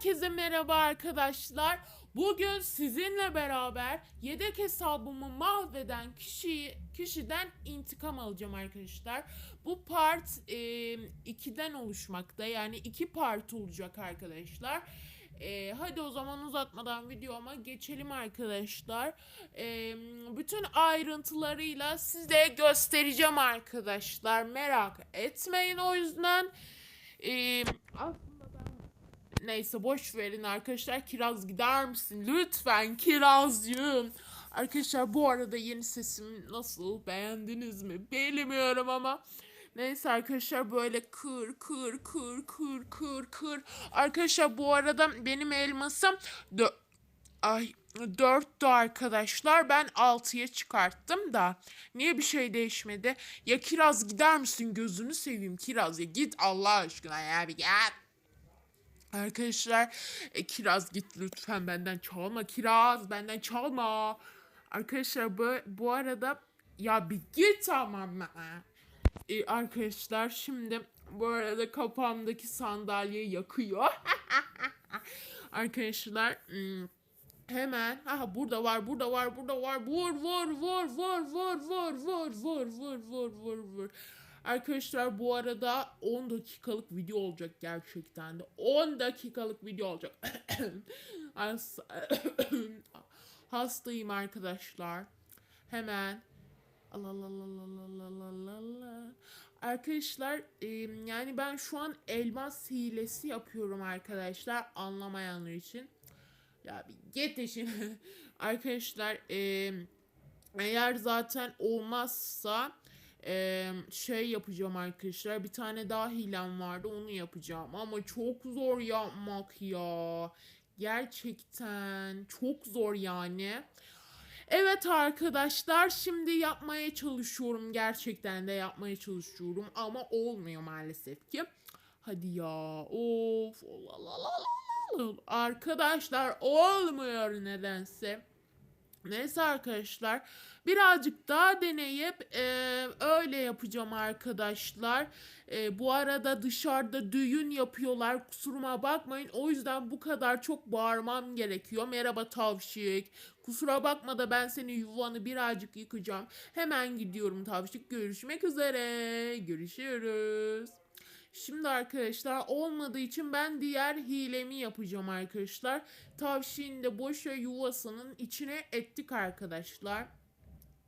Herkese merhaba arkadaşlar. Bugün sizinle beraber yedek hesabımı mahveden kişiyi kişiden intikam alacağım arkadaşlar. Bu part 2'den oluşmakta. Yani iki part olacak arkadaşlar. E, hadi o zaman uzatmadan videoma geçelim arkadaşlar. E, bütün ayrıntılarıyla size göstereceğim arkadaşlar. Merak etmeyin o yüzden. E, Neyse boş verin arkadaşlar. Kiraz gider misin? Lütfen Kirazcığım. Arkadaşlar bu arada yeni sesim nasıl? Beğendiniz mi? Bilmiyorum ama. Neyse arkadaşlar böyle kır kır kır kır kır kır. Arkadaşlar bu arada benim elmasım dö Ay 4'tü arkadaşlar. Ben 6'ya çıkarttım da. Niye bir şey değişmedi? Ya Kiraz gider misin? Gözünü seveyim Kiraz ya. Git Allah aşkına ya bir gel. Arkadaşlar e, Kiraz git lütfen benden çalma Kiraz benden çalma. Arkadaşlar bu, bu arada ya bir git tamam mı? E, arkadaşlar şimdi bu arada kafamdaki sandalye yakıyor. arkadaşlar hmm, hemen aha burada var burada var burada var vur vur vur vur vur vur vur vur vur vur vur vur Arkadaşlar bu arada 10 dakikalık video olacak gerçekten de. 10 dakikalık video olacak. Hastayım arkadaşlar. Hemen Arkadaşlar yani ben şu an elmas hilesi yapıyorum arkadaşlar anlamayanlar için. Ya bir get işin. arkadaşlar eğer zaten olmazsa e, şey yapacağım arkadaşlar. Bir tane daha hilem vardı onu yapacağım. Ama çok zor yapmak ya. Gerçekten çok zor yani. Evet arkadaşlar şimdi yapmaya çalışıyorum. Gerçekten de yapmaya çalışıyorum. Ama olmuyor maalesef ki. Hadi ya. Of. Arkadaşlar olmuyor nedense. Neyse arkadaşlar birazcık daha deneyip e, öyle yapacağım arkadaşlar. E, bu arada dışarıda düğün yapıyorlar kusuruma bakmayın. O yüzden bu kadar çok bağırmam gerekiyor. Merhaba tavşik. Kusura bakma da ben senin yuvanı birazcık yıkacağım. Hemen gidiyorum tavşik. Görüşmek üzere. Görüşürüz. Şimdi arkadaşlar olmadığı için ben diğer hilemi yapacağım arkadaşlar. Tavşin de boşa yuvasının içine ettik arkadaşlar.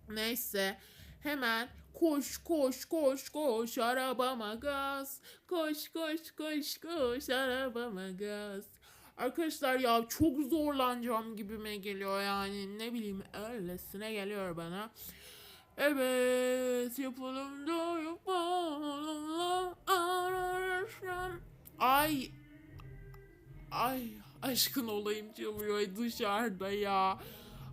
Neyse hemen koş koş koş koş arabama gaz. Koş koş koş koş arabama gaz. Arkadaşlar ya çok zorlanacağım gibime geliyor yani ne bileyim öylesine geliyor bana. Evet yapalım da yapalım ararım. Ay ay aşkın olayım çalıyor dışarıda ya.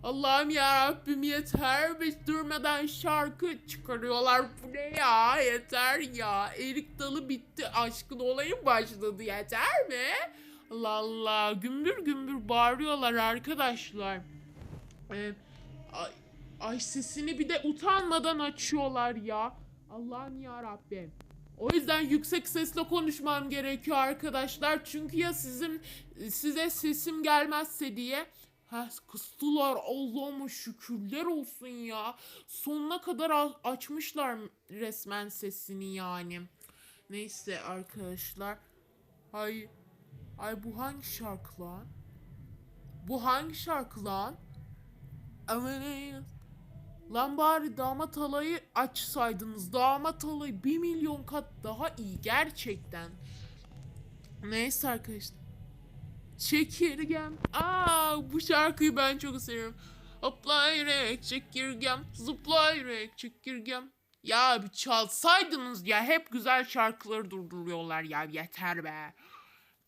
Allah'ım ya Rabbim yeter bir durmadan şarkı çıkarıyorlar bu ne ya yeter ya erik dalı bitti aşkın olayım başladı yeter mi? Allah Allah gümbür gümbür bağırıyorlar arkadaşlar. Ee, ay, Ay sesini bir de utanmadan açıyorlar ya. Allah'ım ya Rabbim. O yüzden yüksek sesle konuşmam gerekiyor arkadaşlar. Çünkü ya sizin size sesim gelmezse diye. Ha kıstılar Allah'ıma şükürler olsun ya. Sonuna kadar açmışlar resmen sesini yani. Neyse arkadaşlar. Ay ay bu hangi şarkı lan? Bu hangi şarkı lan? Ama? Lan bari damat alayı açsaydınız. Damat alayı bir milyon kat daha iyi gerçekten. Neyse arkadaşlar. Çekirgem. Aa bu şarkıyı ben çok seviyorum. Hoplayarak çekirgem, zıplayarak çekirgem. Ya bir çalsaydınız ya hep güzel şarkıları durduruyorlar ya yeter be.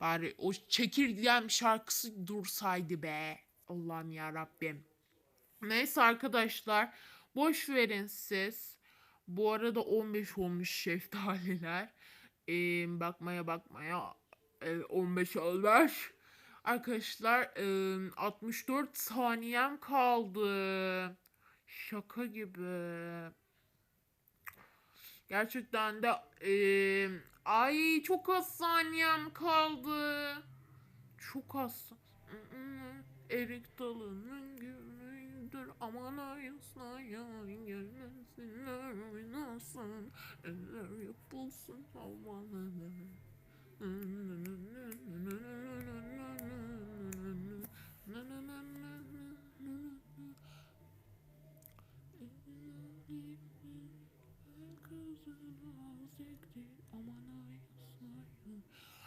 Bari o çekirgem şarkısı dursaydı be. Allah'ım ya Rabbim. Neyse arkadaşlar boş verin siz. Bu arada 15 olmuş şeftaliler. Ee, bakmaya bakmaya e, 15 olmuş. Arkadaşlar e, 64 saniyem kaldı. Şaka gibi. Gerçekten de e, ay çok az saniyem kaldı. çok hassas. Erik dalının gülüdür aman ayıslayar gelmesinler oynasın eller yapılsın havalanır.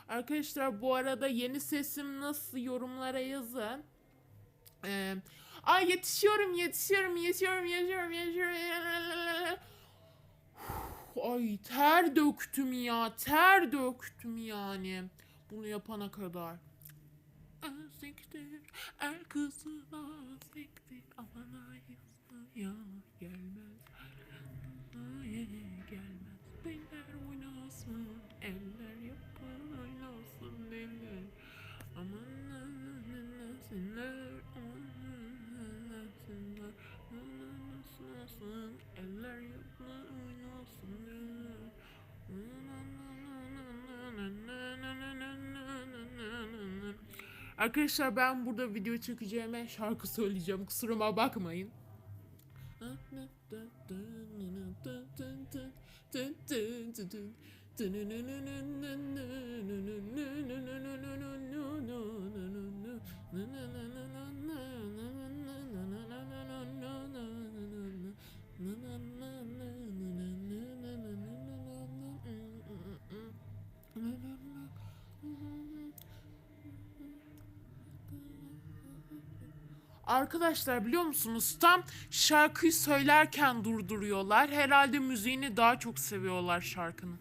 Arkadaşlar bu arada yeni sesim nasıl yorumlara yazın. Ee, ay yetişiyorum yetişiyorum yetişiyorum yetişiyorum yetişiyorum. Ay ter döktüm ya ter döktüm yani bunu yapana kadar. Aziktir el kızına aziktir Arkadaşlar ben burada video çekeceğime şarkı söyleyeceğim. Kusuruma bakmayın. Arkadaşlar biliyor musunuz tam şarkıyı söylerken durduruyorlar. Herhalde müziğini daha çok seviyorlar şarkının.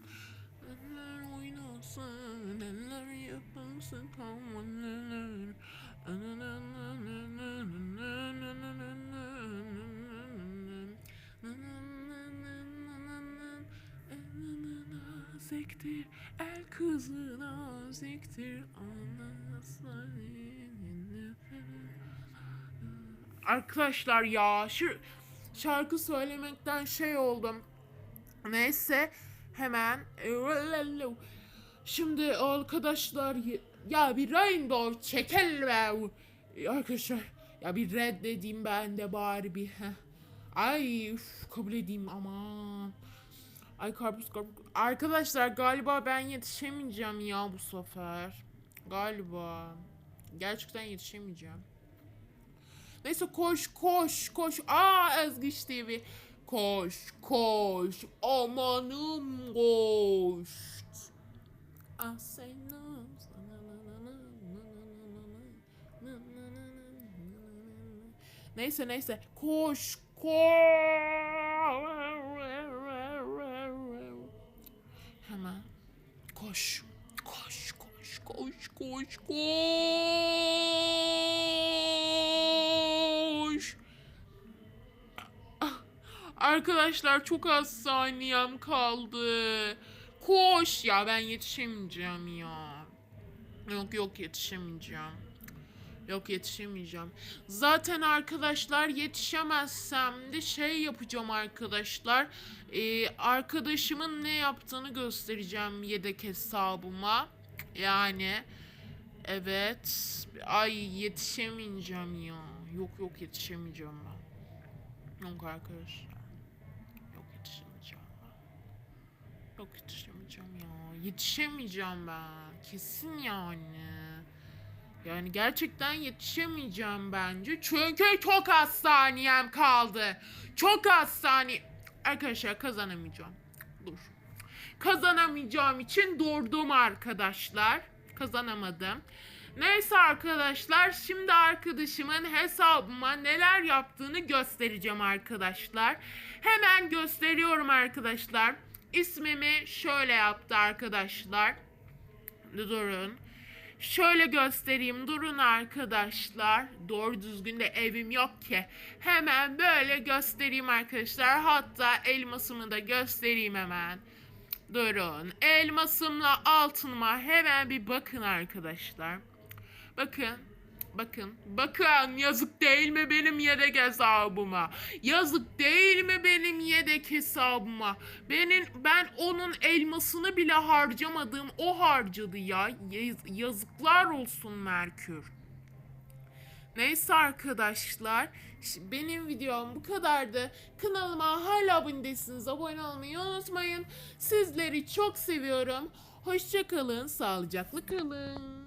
Zektir, el kızına zektir, anlasın. Arkadaşlar ya şu şarkı söylemekten şey oldum. Neyse hemen şimdi arkadaşlar ya bir Rainbow çekel be. Arkadaşlar ya bir reddedeyim ben de bari bir. Ay üf, kabul edeyim aman. Ay karpuz karpuz. Arkadaşlar galiba ben yetişemeyeceğim ya bu sefer. Galiba. Gerçekten yetişemeyeceğim. Neyse koş koş koş. Aa Ezgiç TV. Koş koş. Amanım koş. Ah. Neyse neyse. Koş koş. Hemen. Koş. Koş koş koş koş koş. Arkadaşlar çok az saniyem kaldı. Koş ya ben yetişemeyeceğim ya. Yok yok yetişemeyeceğim. Yok yetişemeyeceğim. Zaten arkadaşlar yetişemezsem de şey yapacağım arkadaşlar. Ee, arkadaşımın ne yaptığını göstereceğim yedek hesabıma. Yani evet. Ay yetişemeyeceğim ya. Yok yok yetişemeyeceğim ben. Yok arkadaşlar. Yok yetişemeyeceğim ya. Yetişemeyeceğim ben. Kesin yani. Yani gerçekten yetişemeyeceğim bence. Çünkü çok az saniyem kaldı. Çok az saniye. Arkadaşlar kazanamayacağım. Dur. Kazanamayacağım için durdum arkadaşlar. Kazanamadım. Neyse arkadaşlar şimdi arkadaşımın hesabıma neler yaptığını göstereceğim arkadaşlar. Hemen gösteriyorum arkadaşlar. İsmimi şöyle yaptı arkadaşlar. Durun. Şöyle göstereyim durun arkadaşlar. Doğru düzgün de evim yok ki. Hemen böyle göstereyim arkadaşlar. Hatta elmasımı da göstereyim hemen. Durun. Elmasımla altınıma hemen bir bakın arkadaşlar. Bakın. Bakın bakın yazık değil mi benim yedek hesabıma? Yazık değil mi benim yedek hesabıma? Benim ben onun elmasını bile harcamadığım o harcadı ya. Yaz- yazıklar olsun Merkür. Neyse arkadaşlar. Benim videom bu kadardı. Kanalıma hala abone değilsiniz. Abone olmayı unutmayın. Sizleri çok seviyorum. Hoşçakalın. Sağlıcakla kalın.